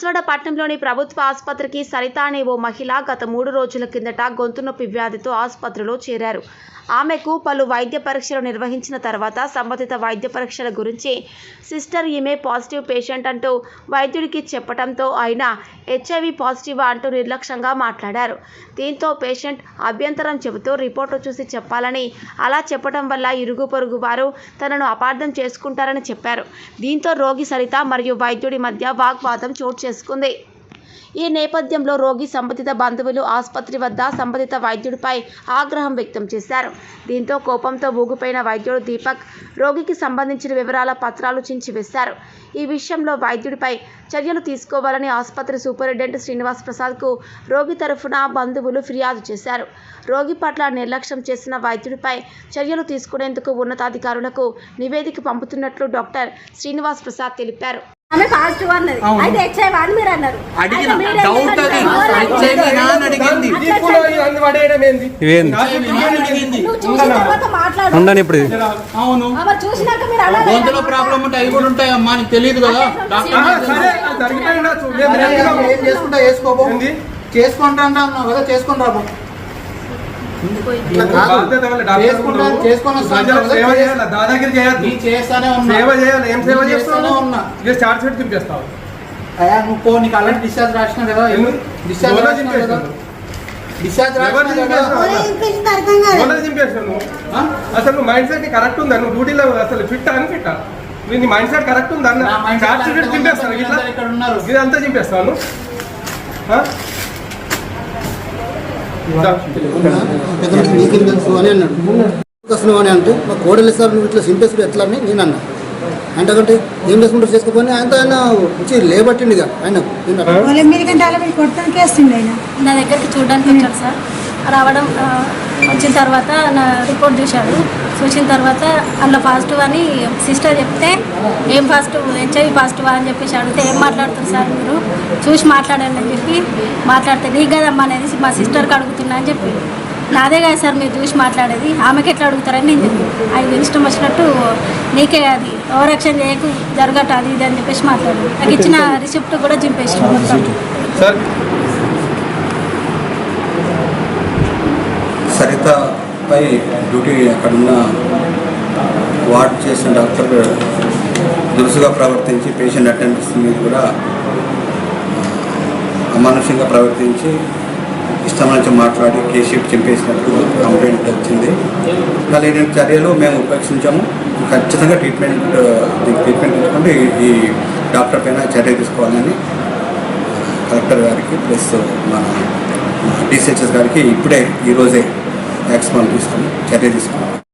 బాన్సువాడ పట్టణంలోని ప్రభుత్వ ఆసుపత్రికి సరిత అనే ఓ మహిళ గత మూడు రోజుల కిందట గొంతు నొప్పి వ్యాధితో ఆసుపత్రిలో చేరారు. ఆమెకు పలు వైద్య పరీక్షలు నిర్వహించిన తర్వాత సంబంధిత వైద్య పరీక్షల గురించి సిస్టర్ ఈమె పాజిటివ్ పేషెంట్ అంటూ వైద్యుడికి చెప్పడంతో ఆయన హెచ్ఐవి పాజిటివ్ అంటూ నిర్లక్ష్యంగా మాట్లాడారు. దీంతో పేషెంట్ అభ్యంతరం చెబుతూ రిపోర్టు చూసి చెప్పాలని అలా చెప్పడం వల్ల ఇరుగు పొరుగు వారు తనను అపార్థం చేసుకుంటారని చెప్పారు. దీంతో రోగి సరిత మరియు వైద్యుడి మధ్య వాగ్వాదం చోటు చేసుకుంది. ఈ నేపథ్యంలో రోగి సంబంధిత బంధువులు ఆసుపత్రి వద్ద సంబంధిత వైద్యుడిపై ఆగ్రహం వ్యక్తం చేశారు. దీంతో కోపంతో ఊగిపోయిన వైద్యుడు దీపక్ రోగికి సంబంధించిన వివరాల పత్రాలు చించివేశారు. ఈ విషయంలో వైద్యుడిపై చర్యలు తీసుకోవాలని ఆసుపత్రి సూపరింటెండెంట్ శ్రీనివాస్ ప్రసాద్కు రోగి తరఫున బంధువులు ఫిర్యాదు చేశారు. రోగి పట్ల నిర్లక్ష్యం చేసిన వైద్యుడిపై చర్యలు తీసుకునేందుకు ఉన్నతాధికారులకు నివేదిక పంపుతున్నట్లు డాక్టర్ శ్రీనివాస్ ప్రసాద్ తెలిపారు. ఆమె పాజిటివ్ అన్నది అవును. అయితే హెచ్ఐవి అని మీరు అన్నారు అడిగిన అయితే మీరేం డౌట్ అది చేశారు? హెచ్ఐవి నా అని అడిగింది దీంట్లో ఇవన్నీ పడేయడం ఏంది? ఇవేంది? నాకు నా అని అడిగింది నువ్వు చూసిన తర్వాత మాట్లాడు ఉండని ఇప్పుడు ఇది. అవును ఆమె చూసినాక మీరు. గొంతులో ప్రాబ్లం ఉంటే అవి కూడా ఉంటాయి అమ్మా నీకు తెలియదు కదా డాక్టర్ ఆ, సరే. అది ఏం చేసుకుంటా చేసుకోబో ఏంది? చేసుకుంటా అంటున్నావు కదా చేసుకుని రాబో ఇట్లా కాదు. బాధ్యత వల్ల డాక్టర్ చేసుకుంటా నువ్వు చేసుకొని వస్తాను ప్రజలకు కదా, సేవ చేస్తా. చేయాలి దాదాగిరి చేయొద్దు నీ చేస్తానే ఉన్నా సేవ చేయాలి ఏం సేవ నీ చేస్తానే చేస్తావు ఉన్నా ఇక చార్జ్ షీట్ తింపేస్తావు అయ్యా నువ్వు పో నీకు అలాంటి డిశ్చార్జ్ రాసిన కదా? డిశ్చార్జ్ రాసిన కదా. డిశ్చార్జ్ రాసిన కదా? ఎవరు నువ్వు? అసలు నువ్వు మైండ్ సెట్ కరెక్ట్ ఉందా నువ్వు డ్యూటీలో అసలు ఫిట్ అని ఫిట్ నీ మైండ్ సెట్ కరెక్ట్ ఉందా చార్జ్ షీట్ చింపేస్తాను. ఇట్లా ఇక్కడ ఉన్నారు. ఇదంతా చింపేస్తాను నీకేం తెలుసు అని అన్నాడు వస్తున్నావు అని అంటే మా కోడలు సార్ నువ్వు ఇట్లా సింపేసుడు ఎట్లా అని నేను అన్నా అంటే ఏం చేసుకుంటారు చేసుకోపోయి ఆయన ఆయన. వచ్చి లేబట్టిండు ఇక ఆయన. నా దగ్గరికి చూడడానికి వచ్చాడు సార్. రావడం వచ్చిన తర్వాత నా రిపోర్ట్ చూశాడు. చూసిన తర్వాత అందులో పాజిటివ్ అని సిస్టర్ చెప్తే ఏం పాజిటివ్? హెచ్ఐవి పాజిటివ్ అని చెప్పేసి అడిగితే ఏం మాట్లాడుతారు సార్ మీరు? చూసి మాట్లాడండి అని చెప్పి మాట్లాడితే నీకు కదమ్మా అనేది మా సిస్టర్కి అడుగుతున్నా అని చెప్పి. నాదే కదా సార్ మీరు చూసి మాట్లాడేది. ఆమెకి ఎట్లా అడుగుతారని నేను చెప్పి. ఆయన ఇష్టం వచ్చినట్టు నీకే అది ఓవరాక్షన్ చేయకు జరగట అది ఇది అని చెప్పేసి మాట్లాడు నాకు ఇచ్చిన రిసిప్ట్ కూడా చింపేసి మొత్తం. సార్? సరితపై డ్యూటీ అక్కడున్న వార్డ్ చేసిన డాక్టర్ దురుసుగా ప్రవర్తించి పేషెంట్ అటెండెన్స్ మీద కూడా అమానుషంగా ప్రవర్తించి ఇష్టం నుంచి మాట్లాడి కేసు షీట్ కంప్లైంట్ వచ్చింది. ఇలా లేని చర్యలు మేము ఉపేక్షించాము. ఖచ్చితంగా ట్రీట్మెంట్ ట్రీట్మెంట్ తీసుకుంటే ఈ- డాక్టర్ పైన చర్య తీసుకోవాలని కలెక్టర్ గారికి ప్లస్ మన డిసిహెచ్ఎస్ గారికి ఇప్పుడే ఈరోజే యాక్షన్ తీసుకుని చర్య తీసుకున్నాం.